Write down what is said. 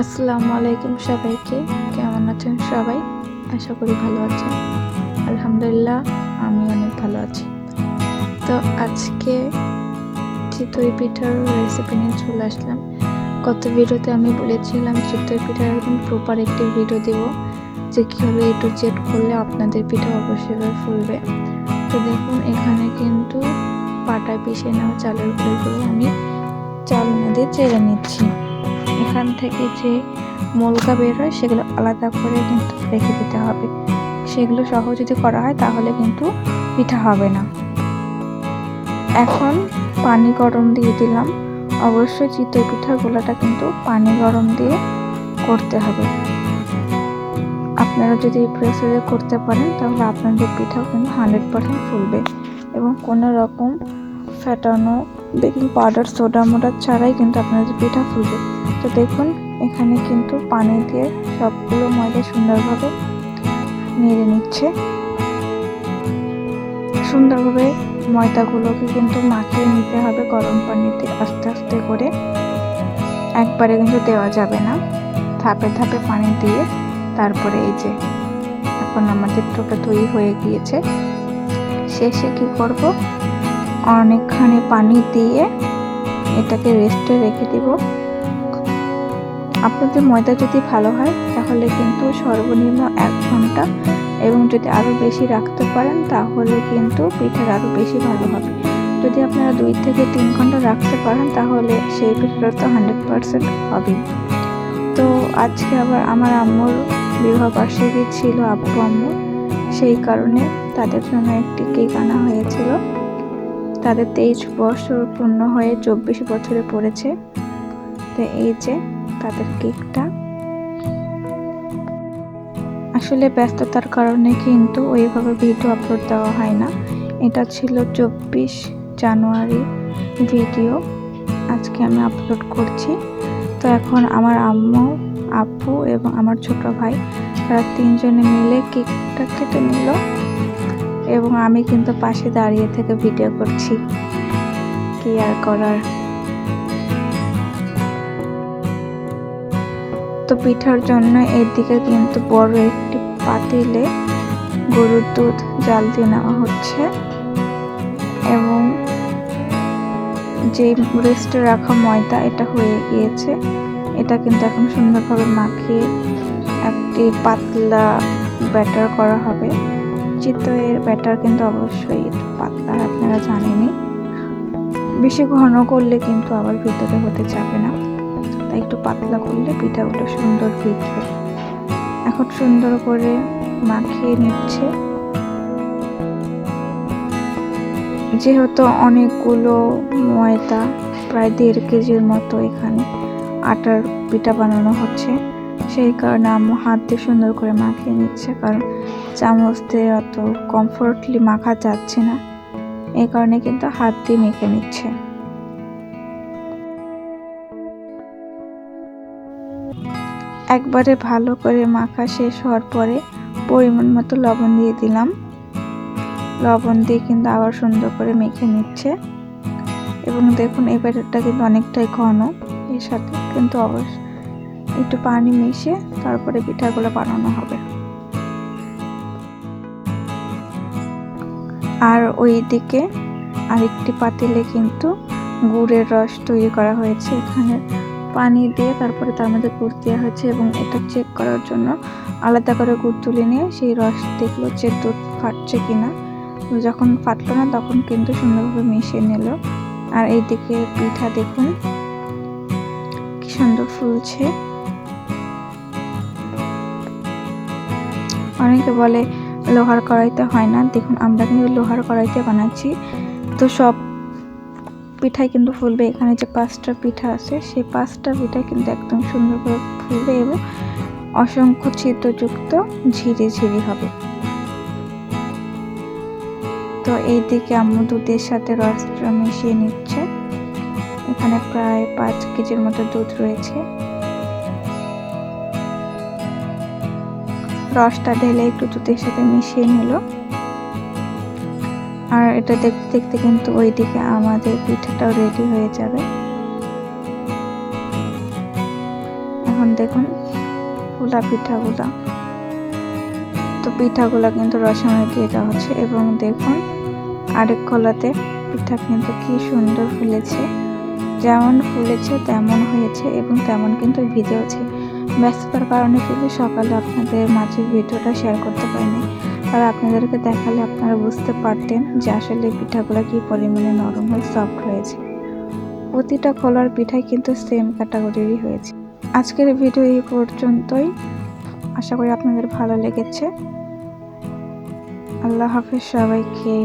আসসালামু আলাইকুম সবাইকে। কেমন আছেন সবাই? আশা করি ভালো আছেন। আলহামদুলিল্লাহ, আমি অনেক ভালো আছি। তো আজকে চিতই পিঠার রেসিপি নিয়ে চলে আসলাম। গত ভিডিওতে আমি বলেছিলাম চিতই পিঠার একদম প্রপার একটি ভিডিও দেব। যে কীভাবে একটু টু জেড করলে আপনাদের পিঠা অবশ্যই ফুলবে। তো দেখুন, এখানে কিন্তু পাটায় পিষে নেওয়া চালের গুঁড়োগুলো আমি চাল মধ্যে চেড়ে নিচ্ছি। এখান থেকে যে মলকা বের হয়, সেগুলো আলাদা করে কিন্তু রেখে দিতে হবে। সেগুলো সহ যদি করা হয়, তাহলে কিন্তু পিঠা হবে না। এখন পানি গরম দিয়ে দিলাম। অবশ্যই চিতই পিঠার গোলাটা কিন্তু পানি গরম দিয়ে করতে হবে। আপনারা যদি প্রেসারে করতে পারেন, তাহলে আপনাদের পিঠাও কিন্তু হান্ড্রেড পারসেন্ট ফুলবে এবং কোনো রকম ফ্যাটানো বেকিং পাউডার, সোডা, মোডা ছাড়াই কিন্তু আপনাদের পিঠা ফুলবে তো দেখুন, এখানে কিন্তু পানি দিয়ে সবগুলো ময়দা সুন্দরভাবে নেড়ে নিচ্ছে। সুন্দরভাবে ময়দাগুলোকে কিন্তু মাখিয়ে নিতে হবে গরম পানিতে আস্তে আস্তে করে। একবারে কিন্তু দেওয়া যাবে না। ধাপে ধাপে পানি দিয়ে তারপরে এই যে এখন আমাদের টোটা তৈরি হয়ে গিয়েছে। শেষে কি করব? অনেকখানি পানি দিয়ে এটাকে রেস্টে রেখে দিব। আপনাদের ময়দা যদি ভালো হয়, তাহলে কিন্তু সর্বনিম্ন এক ঘণ্টা এবং যদি আরও বেশি রাখতে পারেন, তাহলে কিন্তু পিঠার আরও বেশি ভালো হবে। যদি আপনারা দুই থেকে তিন ঘণ্টা রাখতে পারেন, তাহলে সেই পিঠাটা তো হান্ড্রেড পারসেন্ট হবেই তো আজকে আবার আমার আম্মুর বিবাহ বার্ষিকী ছিল আব্বু আম্মু সেই কারণে তাদের জন্য একটি কেক আনা হয়েছিল। তাদের তেইশ বছর পূর্ণ হয়ে চব্বিশ বছরে পড়েছে। তো এই যে তাদের কেকটা। আসলে ব্যস্ততার কারণে কিন্তু ওইভাবে ভিডিও আপলোড দেওয়া হয় না। এটা ছিল চব্বিশ জানুয়ারি ভিডিও। আজকে আমি আপলোড করছি। তো এখন আমার আম্মু, আপু এবং আমার ছোট ভাই, তারা তিনজনে মিলে কেকটা কেটে নিল। এবং আমি কিন্তু পাশে দাঁড়িয়ে থেকে ভিডিও করছি। কি আর করার? তো পিঠার জন্য এদিকে কিন্তু বড় একটি পাতিলে গরুর দুধ জাল দিয়ে নেওয়া হচ্ছে এবং যে রেস্টে রাখা ময়দা, এটা হয়ে গিয়েছে। এটা কিন্তু এখন সুন্দরভাবে মাখিয়ে একটি পাতলা ব্যাটার করা হবে। চিতইয়ের ব্যাটার কিন্তু অবশ্যই একটু পাতলা, আপনারা জানেনই। বেশি ঘন করলে কিন্তু আবার ভিতরে হতে যাবে না। তাই একটু পাতলা করলে পিঠাগুলো সুন্দর ভিজবে। এখন সুন্দর করে মাখিয়ে নিচ্ছে। যেহেতু অনেকগুলো ময়দা, প্রায় দেড় কেজির মতো এখানে আটার পিঠা বানানো হচ্ছে, সেই কারণে আম্মু হাত দিয়ে সুন্দর করে মাখিয়ে নিচ্ছে, কারণ চামচ দিয়ে অত কমফোর্টলি মাখা যাচ্ছে না। এই কারণে কিন্তু হাত দিয়ে মেখে নিচ্ছে। একবারে ভালো করে মাখা শেষ হওয়ার পরে পরিমাণ মতো লবণ দিয়ে দিলাম। লবণ দিয়ে কিন্তু আবার সুন্দর করে মেখে নিচ্ছে। এবং দেখুন, এই ব্যাটারটা কিন্তু অনেকটাই ঘন। এর সাথে কিন্তু অবশ্য একটু পানি মিশিয়ে তারপরে পিঠাগুলো বানানো হবে। আর ওই দিকে আরেকটি পাতিলে কিন্তু গুড়ের রস তৈরি করা হয়েছে। এখানে পানি দিয়ে তারপরে তার মধ্যে গুড় দেওয়া হয়েছে এবং এটা চেক করার জন্য আলাদা করে গুড় তুলে নিয়ে সেই রস দেখল যে দুধ ফাটছে কিনা। যখন ফাটলো না তখন কিন্তু সুন্দরভাবে মিশিয়ে নিল। আর এইদিকে পিঠা দেখুন, কি সুন্দর ফুলছে। অনেকে বলে লোহার কড়াইতে হয় না। দেখুন, আমরা কিন্তু লোহার কড়াইতে বানাচ্ছি। তো সব পিঠাই কিন্তু ফুলবে। এখানে যে পাঁচটা পিঠা আছে, সেই পাঁচটা পিঠা কিন্তু একদম সুন্দর করে ফুলবে এবং অসংখ্য ছিদ্রযুক্ত ঝিরি ঝিরি হবে। তো এই দিকে আম্মু দুধের সাথে রসটা মিশিয়ে নিচ্ছে। এখানে প্রায় পাঁচ কেজির মতো দুধ রয়েছে। রসটা ঢেলে একটু দুধের সাথে মিশিয়ে নিল। আর এটা দেখতে দেখতে কিন্তু ওইদিকে আমাদের পিঠাটাও রেডি হয়ে যাবে। এখন এখন দেখুন, ফুলা পিঠাগুলা। তো পিঠাগুলা কিন্তু রসময় দিয়ে দেওয়া হচ্ছে এবং দেখুন, আরেক কলাতে পিঠা কিন্তু কি সুন্দর ফুলেছে। যেমন ফুলেছে, তেমন হয়েছে এবং তেমন কিন্তু ভিজেওছে। ব্যস্ততার কারণে কিন্তু সকালে আপনাদের মাঝে ভিডিওটা শেয়ার করতে পারিনি। আর আপনাদেরকে দেখালে আপনারা বুঝতে পারতেন যে আসলে পিঠাগুলো কি পরিমাণে নরম হয়ে সফট হয়েছে প্রতিটা কলার পিঠাই কিন্তু সেম ক্যাটাগরিরই হয়েছে। আজকের ভিডিও এই পর্যন্তই। আশা করি আপনাদের ভালো লেগেছে। আল্লাহ হাফিজ সবাইকে।